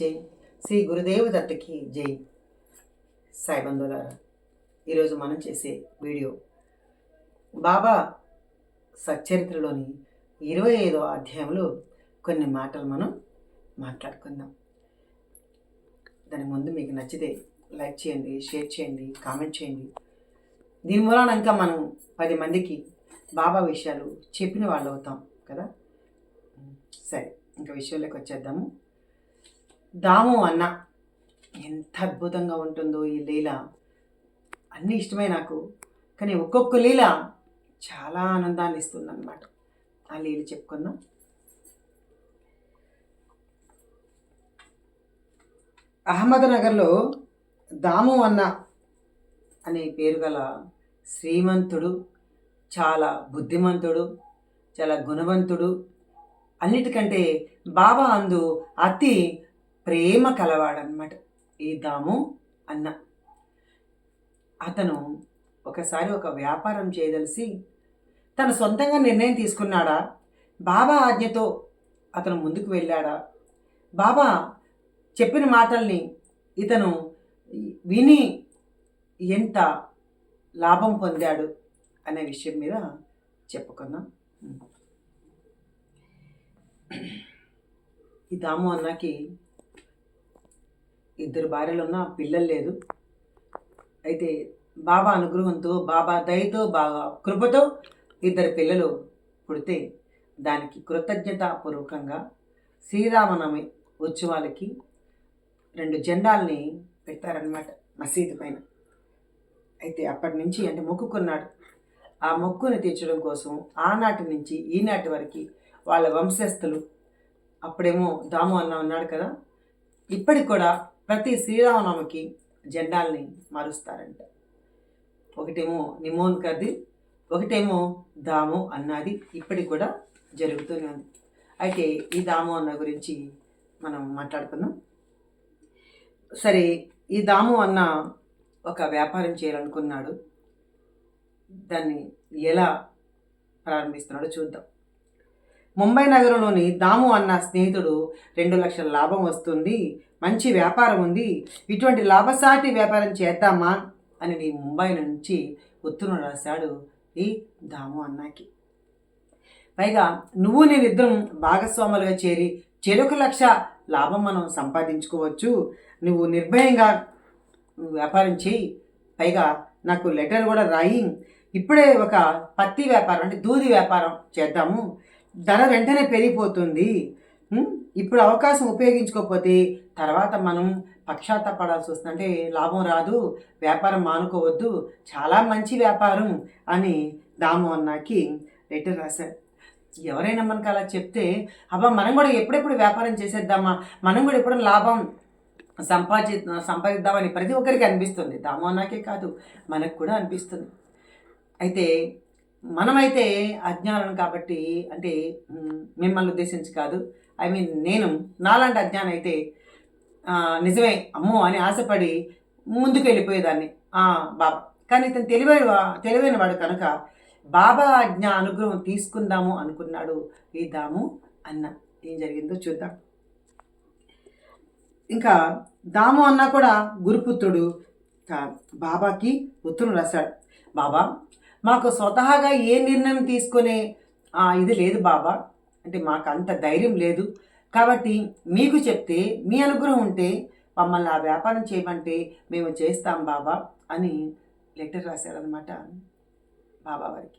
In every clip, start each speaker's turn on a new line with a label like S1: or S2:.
S1: జై. శ్రీ గురుదేవ దత్తకి జై. సాయిబంధులారా ఈరోజు మనం చేసే వీడియో బాబా సచ్చరిత్రలోని ఇరవై ఐదో అధ్యాయంలో కొన్ని మాటలు మనం మాట్లాడుకుందాం. దాని ముందు మీకు నచ్చితే లైక్ చేయండి షేర్ చేయండి కామెంట్ చేయండి. దీని మూలన ఇంకా మనం పది మందికి బాబా విషయాలు చెప్పిన వాళ్ళు అవుతాం కదా? సరే ఇంకా విషయంలోకి వచ్చేద్దాము. దాము అన్న. ఎంత అద్భుతంగా ఉంటుందో ఈ లీల. అన్నీ ఇష్టమే నాకు. కానీ ఒక్కొక్క లీల చాలా ఆనందాన్ని ఇస్తుందన్నమాట. ఆ లీల చెప్పుకుందాం. అహ్మద్నగర్లో దాము అన్న అనే పేరు గల శ్రీమంతుడు చాలా బుద్ధిమంతుడు చాలా గుణవంతుడు అన్నిటికంటే బాబా అందు అతి ప్రేమ కలవాడనమాట ఈ దాము అన్న. అతను ఒకసారి ఒక వ్యాపారం చేయదలిసి తన సొంతంగా నిర్ణయం తీసుకున్నాడా? బాబా ఆజ్ఞతో అతను ముందుకు వెళ్ళాడా? బాబా చెప్పిన మాటల్ని ఇతను విని ఎంత లాభం పొందాడు అనే విషయం మీద చెప్పుకుందాం. ఈ దాము అన్నకి ఇద్దరు భార్యలు ఉన్న పిల్లలు లేదు. అయితే బాబా అనుగ్రహంతో బాబా దయతో బాబా కృపతో ఇద్దరు పిల్లలు పుడితే దానికి కృతజ్ఞతాపూర్వకంగా శ్రీరామనవమి ఉత్సవాలకి రెండు జెండాల్ని పెడతారనమాట మసీదు పైన. అయితే అప్పటి నుంచి అంటే మొక్కుకున్నాడు. ఆ మొక్కుని తీర్చడం కోసం ఆనాటి నుంచి ఈనాటి వరకు వాళ్ళ వంశస్థులు అప్పుడేమో దాము అన్న ఉన్నాడు కదా ఇప్పటికి కూడా ప్రతి శ్రీరామనవమికి జెండాల్ని మారుస్తారంట. ఒకటేమో నిమోన్ కది ఒకటేమో దాము అన్నది ఇప్పటికి కూడా జరుగుతూనే ఉంది. అయితే ఈ దాము అన్న గురించి మనం మాట్లాడుకుందాం. సరే ఈ దాము అన్న ఒక వ్యాపారం చేయాలనుకున్నాడు. దాన్ని ఎలా ప్రారంభిస్తున్నాడో చూద్దాం. ముంబై నగరంలోని దాము అన్న స్నేహితుడు రెండు లక్షల లాభం వస్తుంది. మంచి వ్యాపారం ఉంది. ఇటువంటి లాభసాటి వ్యాపారం చేద్దామా అని నీ ముంబై నుంచి ఉత్తరం రాశాడు ఈ దాము అన్నకి. పైగా నువ్వు నేనిద్దరం భాగస్వాములుగా చేరి చెరొక లక్ష లాభం మనం సంపాదించుకోవచ్చు. నువ్వు నిర్భయంగా వ్యాపారం చేయి. పైగా నాకు లెటర్ కూడా రాయి. ఇప్పుడే ఒక పత్తి వ్యాపారం అంటే దూది వ్యాపారం చేద్దాము. ధర వెంటనే పెరిగిపోతుంది. ఇప్పుడు అవకాశం ఉపయోగించుకోకపోతే తర్వాత మనం పక్షాత్తపడాల్సి వస్తుంది. అంటే లాభం రాదు వ్యాపారం మానుకోవద్దు చాలా మంచి వ్యాపారం అని దాము అన్నకి లెటర్ రాశారు. ఎవరైనా మనకు అలా చెప్తే అబ్బా మనం కూడా ఎప్పుడెప్పుడు వ్యాపారం చేసేద్దామా? మనం కూడా ఎప్పుడు లాభం సంపాది సంపాదిద్దామని ప్రతి ఒక్కరికి అనిపిస్తుంది. దాము అన్నాకే కాదు మనకు కూడా అనిపిస్తుంది. అయితే మనమైతే అజ్ఞానం కాబట్టి అంటే మిమ్మల్ని ఉద్దేశించి కాదు. ఐ మీన్ నేను నాలాంటి అజ్ఞానం అయితే నిజమే అమ్మో అని ఆశపడి ముందుకు వెళ్ళిపోయేదాన్ని బాబా. కానీ ఇతను తెలివైన తెలివైన వాడు కనుక బాబా ఆజ్ఞ అనుగ్రహం తీసుకుందాము అనుకున్నాడు ఇద్దాము అన్న. ఏం జరిగిందో చూద్దాం. ఇంకా దాము అన్న కూడా గురుపుత్రుడు. బాబాకి ఉత్తరం రాశాడు. బాబా మాకు స్వతహాగా ఏ నిర్ణయం తీసుకునే ఇది లేదు బాబా. అంటే మాకు అంత ధైర్యం లేదు. కాబట్టి మీకు చెప్తే మీ అనుగ్రహం ఉంటే మమ్మల్ని ఆ వ్యాపారం చేయమంటే మేము చేస్తాం బాబా అని లెటర్ రాశారనమాట బాబా వారికి.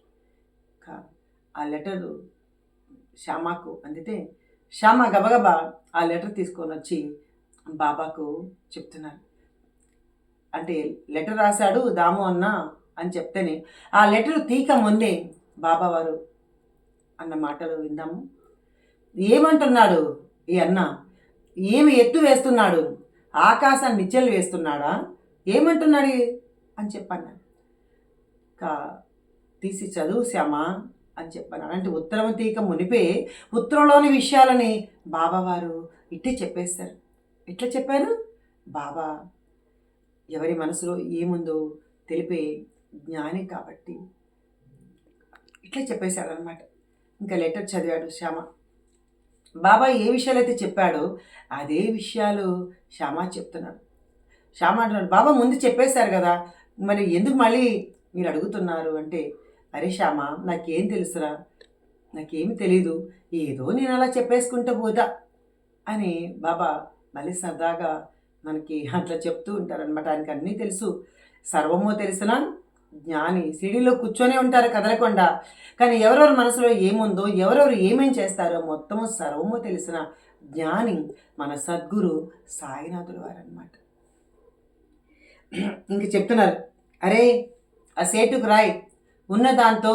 S1: కా- ఆ లెటర్ శ్యామాకు అందితే శ్యామ గబగబా ఆ లెటర్ తీసుకొని వచ్చి బాబాకు చెప్తున్నారు. అంటే లెటర్ రాశాడు దాము అన్న అని చెప్తేనే ఆ లెటర్ తీక ముందే బాబావారు అన్న మాటలు విందాము. ఏమంటున్నాడు ఈ అన్న? ఏమి ఎత్తు వేస్తున్నాడు? ఆకాశాన్ని నిచ్చెలు వేస్తున్నాడా? ఏమంటున్నాడు అని చెప్పాను కా తీసి చదువు శ్యామా అని చెప్పాను అంటే ఉత్తరం తీక మునిపే ఉత్తరంలోని విషయాలని బాబావారు ఇట్టే చెప్పేస్తారు. ఎట్లా చెప్పారు? బాబా ఎవరి మనసులో ఏముందో తెలిపే జ్ఞాని కాబట్టి. ఇట్లా చెప్పేశాడు అనమాట ఇంకా లెటర్ చదివాడు శ్యామ. బాబా ఏ విషయాలు అయితే చెప్పాడో అదే విషయాలు శ్యామ చెప్తున్నాడు. శ్యామ అంటున్నాడు బాబా ముందు చెప్పేశారు కదా మరి ఎందుకు మళ్ళీ మీరు అడుగుతున్నారు? అంటే అరే శ్యామ నాకేం తెలుసురా? నాకేమి తెలీదు. ఏదో నేను అలా చెప్పేసుకుంటూ పోదా అని బాబా మళ్ళీ సరదాగా మనకి అట్లా చెప్తూ ఉంటారనమాట ఆయనకి అన్నీ తెలుసు. సర్వము తెలిసినా? జ్ఞాని సిడీలో కూర్చొనే ఉంటారు కదలకుండా. కానీ ఎవరెవరి మనసులో ఏముందో ఎవరెవరు ఏమేం చేస్తారో మొత్తము సర్వము తెలిసిన జ్ఞాని మన సద్గురు సాయినాథుడు అనమాట ఇంక చెప్తున్నారు అరే ఆ సేటుకు రాయ్ ఉన్న దాంతో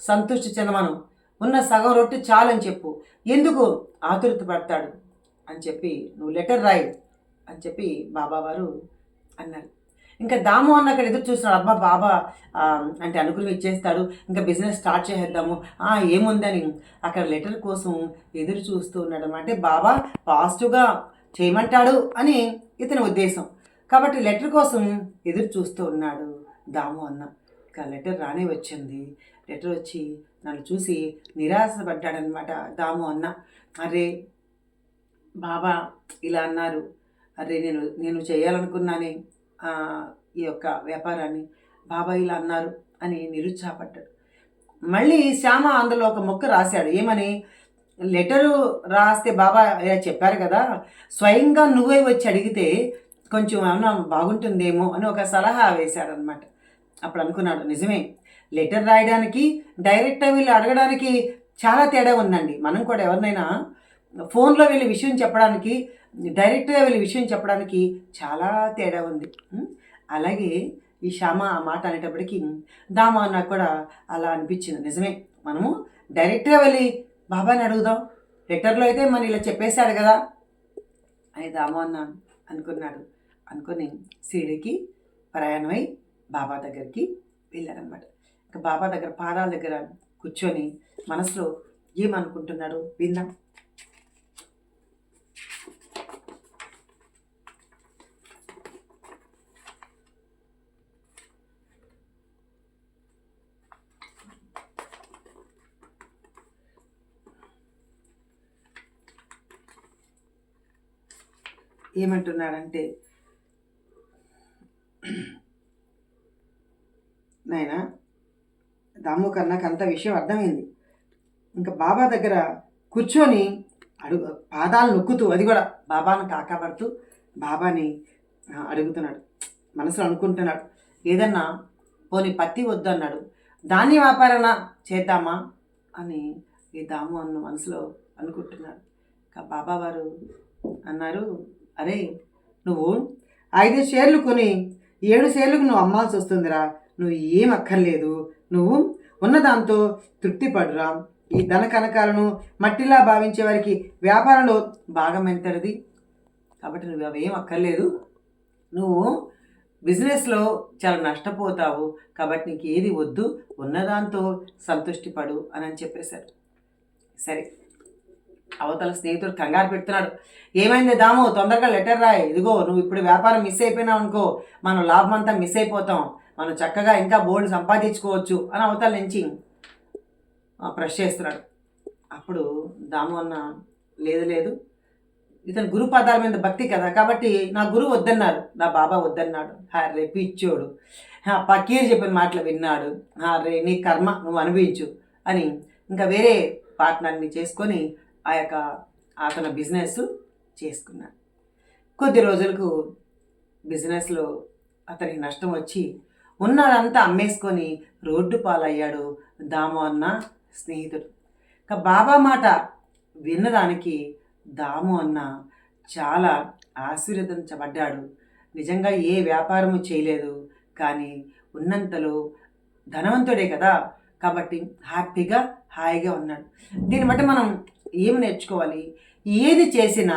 S1: సంతృష్టి చెందమను ఉన్న సగం రొట్టె చాలని చెప్పు ఎందుకు ఆతురత పడతాడు అని చెప్పి నువ్వు లెటర్ రాయి అని చెప్పి బాబావారు అన్నారు. ఇంకా దాము అన్న అక్కడ ఎదురు చూస్తున్నాడు అబ్బా బాబా అంటే అనుకుని ఇచ్చేస్తాడు. ఇంకా బిజినెస్ స్టార్ట్ చేసేద్దాము. ఆ, ఏముందని అక్కడ లెటర్ కోసం ఎదురు చూస్తూ ఉన్నాడు. అంటే బాబా పాజిటివ్గా చేయమంటాడు అని ఇతని ఉద్దేశం. కాబట్టి లెటర్ కోసం ఎదురు చూస్తూ ఉన్నాడు దాము అన్న. ఇంకా లెటర్ రానే వచ్చింది. లెటర్ వచ్చి నన్ను చూసి నిరాశపడ్డాడనమాట దాము అన్న. అరే బాబా ఇలా అన్నారు. అరే నేను నేను చేయాలనుకున్నానే. ఈ యొక్క వ్యాపారాన్ని బాబా ఇలా అన్నారు అని నిరుత్సాహపడ్డాడు. మళ్ళీ శ్యామ అందులో ఒక మొక్క రాశాడు. ఏమని? లెటరు రాస్తే బాబా చెప్పారు కదా స్వయంగా నువ్వే వచ్చి అడిగితే కొంచెం ఏమన్నా బాగుంటుందేమో అని ఒక సలహా వేశాడనమాట అప్పుడు అనుకున్నాడు నిజమే లెటర్ రాయడానికి డైరెక్ట్గా వీళ్ళు అడగడానికి చాలా తేడా ఉందండి. మనం కూడా ఎవరినైనా ఫోన్లో వీళ్ళ విషయం చెప్పడానికి డైరెక్ట్గా వీళ్ళ విషయం చెప్పడానికి చాలా తేడా ఉంది. అలాగే ఈ శ్యామ ఆ మాట అనేటప్పటికీ దామా నాకు కూడా అలా అనిపించింది. నిజమే. మనము డైరెక్ట్గా వెళ్ళి బాబాని అడుగుదాం. లెటర్లో అయితే మన ఇలా చెప్పేశాడు కదా. అని దామా అన్న అనుకున్నాడు. అనుకుని షిరిడికి ప్రయాణమై బాబా దగ్గరికి వెళ్ళారనమాట ఇంకా బాబా దగ్గర పాదాల దగ్గర కూర్చొని మనసులో ఏమనుకుంటున్నాడు విందాం. ఏమంటున్నాడంటే నాయన దాము కన్నాకు అంత విషయం అర్థమైంది. ఇంకా బాబా దగ్గర కూర్చొని అడుగు పాదాలు నొక్కుతూ అది కూడా బాబాను కాకాపడుతూ బాబాని అడుగుతున్నాడు. మనసులో అనుకుంటున్నాడు. ఏదన్నా పోనీ పత్తి వద్దన్నాడు ధాన్య వ్యాపారణ చేద్దామా అని ఈ దాము అన్న మనసులో అనుకుంటున్నాడు. ఇంకా బాబా వారు అన్నారు అరే నువ్వు ఐదు షేర్లు కొని ఏడు షేర్లకు నువ్వు అమ్మాల్సి వస్తుందిరా. నువ్వు ఏం అక్కర్లేదు. నువ్వు ఉన్నదాంతో తృప్తి పడురా. ఈ ధన కనకాలను మట్టిలా భావించే వారికి వ్యాపారంలో భాగం ఎంతది కాబట్టి నువ్వు అవేం అక్కర్లేదు. నువ్వు బిజినెస్లో చాలా నష్టపోతావు. కాబట్టి నీకు ఏది వద్దు. ఉన్నదాంతో సంతృష్టిపడు అని అని చెప్పేశారు. సరే. అవతల స్నేహితుడు కంగారు పెడుతున్నాడు. ఏమైంది దాము తొందరగా లెటర్ రాయి. ఇదిగో నువ్వు ఇప్పుడు వ్యాపారం మిస్ అయిపోయినావు అనుకో మనం లాభం అంతా మిస్ అయిపోతాం. మనం చక్కగా ఇంకా బోల్డ్ సంపాదించుకోవచ్చు అని అవతల నుంచి ప్రెష్ చేస్తున్నాడు. అప్పుడు దాము అన్న లేదు లేదు. ఇతను గురు పదాల మీద భక్తి కదా కాబట్టి నా గురువు వద్దన్నారు నా బాబా వద్దన్నాడు. హా రే పిచ్చోడు. హా, పకీర్ చెప్పిన మాటలు విన్నాడు. హా రే నీ కర్మ నువ్వు అనుభవించు అని ఇంకా వేరే పార్ట్నర్ని చేసుకొని ఆ యొక్క అతన బిజినెస్ చేసుకున్నాడు కొద్ది రోజులకు బిజినెస్లో అతనికి నష్టం వచ్చి ఉన్నదంతా అమ్మేసుకొని రోడ్డు పాలయ్యాడు దాము అన్న స్నేహితుడు. ఇక బాబా మాట విన్నదానికి దాము అన్న చాలా ఆశీర్వదించబడ్డాడు. నిజంగా ఏ వ్యాపారము చేయలేదు కానీ ఉన్నంతలో ధనవంతుడే కదా కాబట్టి హ్యాపీగా హాయిగా ఉన్నాడు. దీన్ని బట్టి మనం ఏం నేర్చుకోవాలి? ఏది చేసినా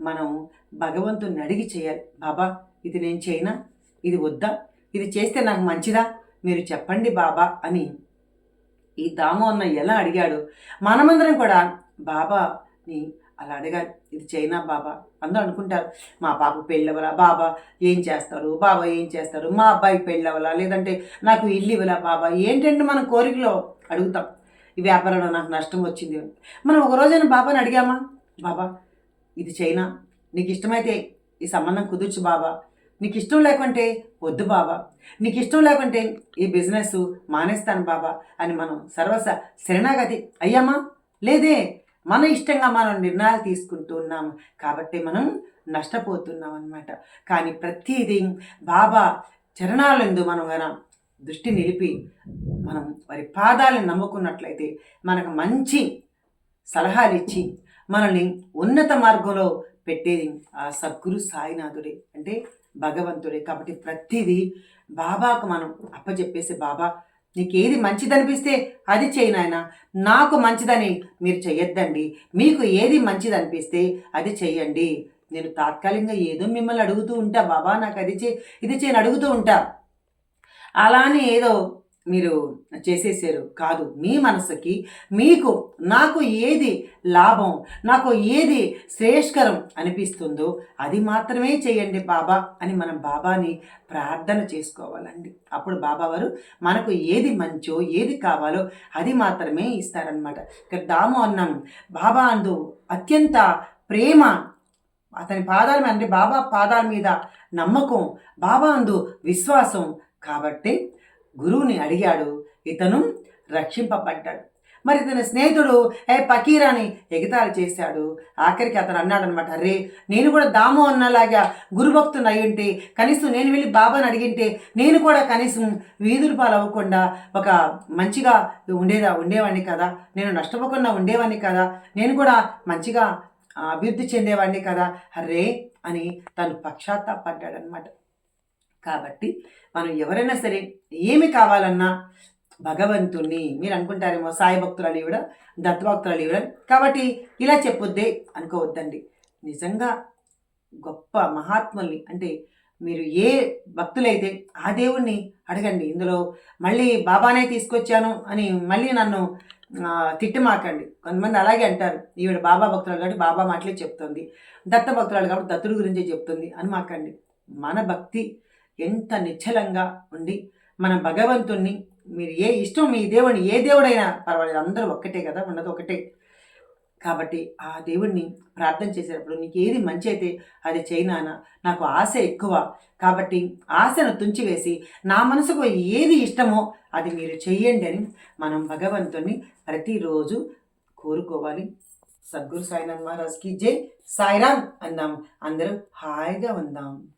S1: మనం భగవంతుని అడిగి చేయాలి. బాబా ఇది నేను చేయనా? ఇది వద్దా? ఇది చేస్తే నాకు మంచిదా? మీరు చెప్పండి బాబా అని ఈ దాము అన్న ఎలా అడిగాడు? మనమందరం కూడా బాబాని అలా అడగాలి. ఇది చైనా బాబా? అందరూ అనుకుంటారు మా పాప పెళ్ళవలా? బాబా ఏం చేస్తారు బాబా ఏం చేస్తారు మా అబ్బాయి పెళ్ళవలా? లేదంటే నాకు ఇల్లు ఇవ్వలా బాబా? ఏంటంటే మనం కోరికలో? అడుగుతాం. ఈ వ్యాపారంలో నాకు నష్టం వచ్చింది. మనం ఒక రోజైనా బాబాని అడిగామా? బాబా ఇది చైనా. నీకు ఇష్టమైతే ఈ సంబంధం కుదుర్చు బాబా. నీకు ఇష్టం లేకుంటే వద్దు బాబా. నీకు ఇష్టం లేకుంటే ఈ బిజినెస్ మానేస్తాను బాబా అని మనం సర్వస శరణాగతి అయ్యామా? లేదే మన ఇష్టంగా మనం నిర్ణయాలు తీసుకుంటూ ఉన్నాము. కాబట్టి మనం నష్టపోతున్నాం అనమాట కానీ ప్రతిదీ బాబా చరణాలందు మనం గన దృష్టి నిలిపి మనం వారి పాదాలను నమ్ముకున్నట్లయితే మనకు మంచి సలహాలు ఇచ్చి మనల్ని ఉన్నత మార్గంలో పెట్టేది ఆ సద్గురు సాయినాథుడే అంటే భగవంతుడే. కాబట్టి ప్రతిదీ బాబాకు మనం అప్పచెప్పేసి బాబా నీకేది మంచిదనిపిస్తే అది చేయి నాయన. నాకు మంచిదని మీరు చెయ్యొద్దండి. మీకు ఏది మంచిది అనిపిస్తే అది చెయ్యండి. నేను తాత్కాలికంగా ఏదో మిమ్మల్ని అడుగుతూ ఉంటా. బాబా నాకు అది చే ఇది చేయని అడుగుతూ ఉంటా. అలానే ఏదో మీరు చేసేసారు కాదు. మీ మనసుకి మీకు నాకు ఏది లాభం నాకు ఏది శ్రేష్కరం అనిపిస్తుందో అది మాత్రమే చేయండి బాబా అని మనం బాబాని ప్రార్థన చేసుకోవాలండి. అప్పుడు బాబా వారు మనకు ఏది మంచో ఏది కావాలో అది మాత్రమే ఇస్తారనమాట ఇక్కడ దాము అన్నాం బాబా అందు అత్యంత ప్రేమ అతని పాదాల మీద అంటే బాబా పాదాల మీద నమ్మకం బాబా అందు విశ్వాసం కాబట్టి గురువుని అడిగాడు ఇతను రక్షింపబడ్డాడు. మరి ఇతని స్నేహితుడు ఏ పకీరాని ఎగతాళి చేశాడు. ఆఖరికి అతను అన్నాడు అనమాట అరే నేను కూడా దాము అన్నలాగా గురుభక్తుని అయ్యుంటే ఉంటే కనీసం నేను వెళ్ళి బాబాని అడిగింటే నేను కూడా కనీసం వీధుల పాలు అవ్వకుండా ఒక మంచిగా ఉండేదా ఉండేవాడిని కదా? నేను నష్టపోకుండా ఉండేవాడిని కదా? నేను కూడా మంచిగా అభివృద్ధి చెందేవాడిని కదా? అరే అని తను పశ్చాత్తాపడ్డాడనమాట. కాబట్టి మనం ఎవరైనా సరే ఏమి కావాలన్నా భగవంతుణ్ణి మీరు అనుకుంటారేమో సాయి భక్తులు ఇవ్వడం దత్తభక్తులు ఇవ్వడం కాబట్టి ఇలా చెప్పొద్దే అనుకోవద్దండి. నిజంగా గొప్ప మహాత్ముల్ని అంటే మీరు ఏ భక్తులైతే ఆ దేవుణ్ణి అడగండి ఇందులో మళ్ళీ బాబానే తీసుకొచ్చాను అని మళ్ళీ నన్ను తిట్టిమాకండి. కొంతమంది అలాగే అంటారు ఈవిడ బాబా భక్తురాలు కాబట్టి బాబా మాటలే చెప్తుంది దత్త భక్తురాలు కాబట్టి దత్తుడి గురించే చెప్తుంది అని మాకండి. మన భక్తి ఎంత నిశ్చలంగా ఉండి మన భగవంతుణ్ణి మీరు ఏ ఇష్టం మీ దేవుడిని ఏ దేవుడైనా పర్వాలేదు అందరూ ఒక్కటే కదా ఉన్నది ఒకటే. కాబట్టి ఆ దేవుణ్ణి ప్రార్థన చేసేటప్పుడు నీకు ఏది మంచి అయితే అది చేయనానా నాకు ఆశ ఎక్కువ. కాబట్టి ఆశను తుంచివేసి నా మనసుకు ఏది ఇష్టమో అది మీరు చెయ్యండి అని మనం భగవంతుని ప్రతిరోజు కోరుకోవాలి. సద్గురు సాయినాథ్ మహారాజ్కి జై సాయిరామ్ అందాం అందరం హాయిగా ఉందాం.